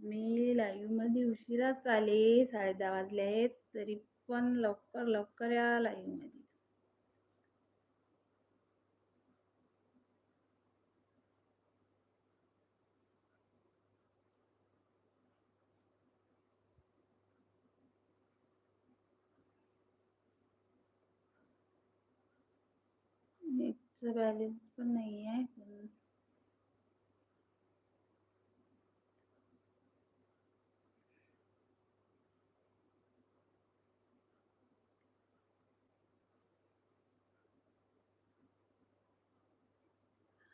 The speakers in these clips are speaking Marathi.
मी लाईव्हमध्ये उशिराच आले साडे दहा वाजले आहेत तरी पण लवकर लवकर या लाईव्हमध्ये नेटचं बॅलेन्स पण नाही आहे पण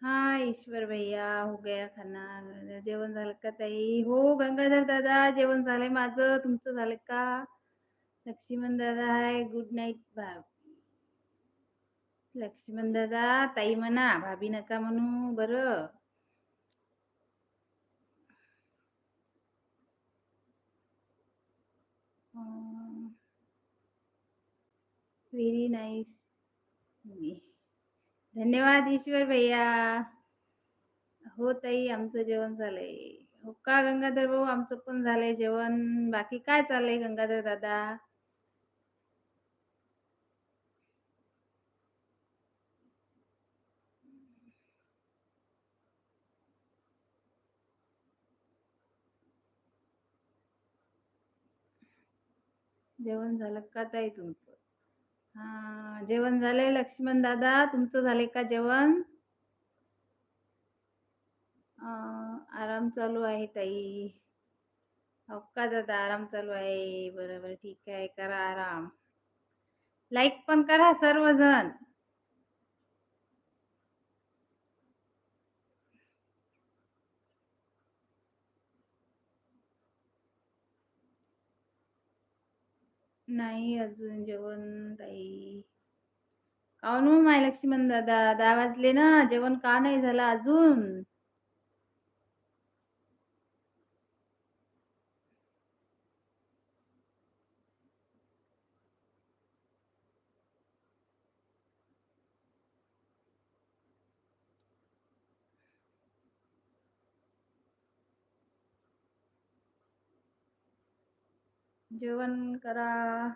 हाँ ईश्वर भैया हो गया खाना जेवण झालं का ताई? हो गंगाधर दादा जेवण झालंय माझं. तुमचं झालं का? लक्ष्मण दादा हाय गुड नाईट भाभी. लक्ष्मण दादा ताई म्हणा भाभी नका म्हणू बरं. व्हेरी नाईस धन्यवाद ईश्वर भैया. हो ताई आमचं जेवण झालंय. हो का गंगाधर भाऊ आमचं पण झालंय जेवण. बाकी काय चाललंय गंगाधर दादा? जेवण झालं का ताई तुमचं? हा जेवण झालंय लक्ष्मण दादा तुमचं झालंय का जेवण? आराम चालू आहे ताई. हो का दादा? आराम चालू आहे. बरोबर ठीक आहे. करा आराम. लाईक पण करा सर्वजण. नाही अजून जेवण ताई. काऊन हो माय लक्ष्मण दादा? दहा वाजले ना. जेवण का नाही झालं अजून? जेवण करा.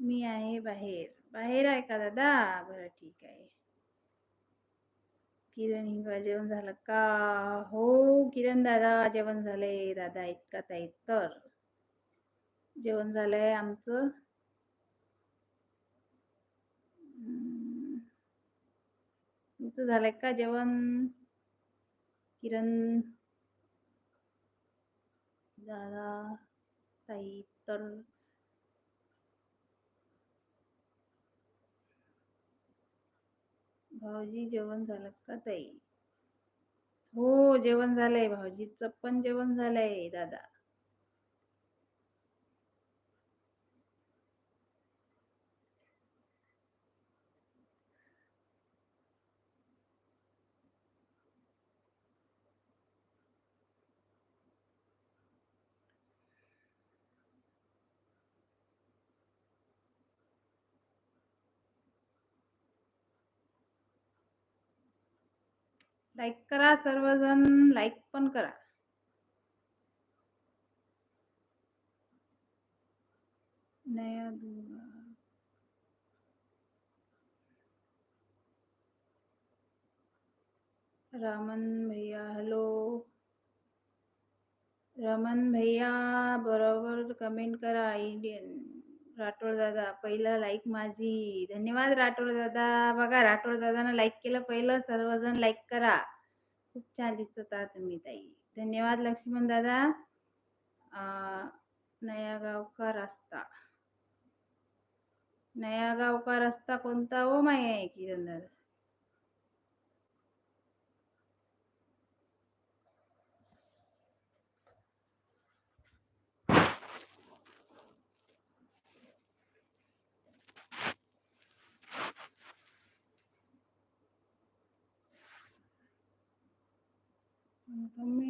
मी आहे बाहेर. बाहेर आहे का दादा? बरं ठीक आहे. किरण हिंगा जेवण झालं का? हो किरण दादा जेवण झालंय. दादा इतका ताई तर. जेवण झालंय आमचं. तुमचं झालंय का जेवण? किरण ताई तर भाऊजी जेवण झालं का ताई? हो जेवण झालंय. भाऊजीचं पण जेवण झालंय दादा. लाईक करा सर्वजण लाईक पण करा. नया रामन भैया हॅलो रमन भैया, बरोबर कमेंट करा इंडियन राठोड दादा पहिला लाईक माझी. धन्यवाद राठोड दादा. बघा राठोड दादानं लाईक केलं पहिलं सर्वजण लाईक करा. खूप छान दिसत आहात तुम्ही ताई. धन्यवाद लक्ष्मण दादा. नया का रस्ता. नया का रस्ता कोणता? हो माय आहे किरण दादा. Amém.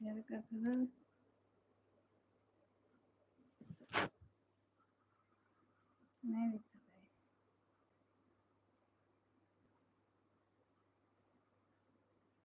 शेअर करा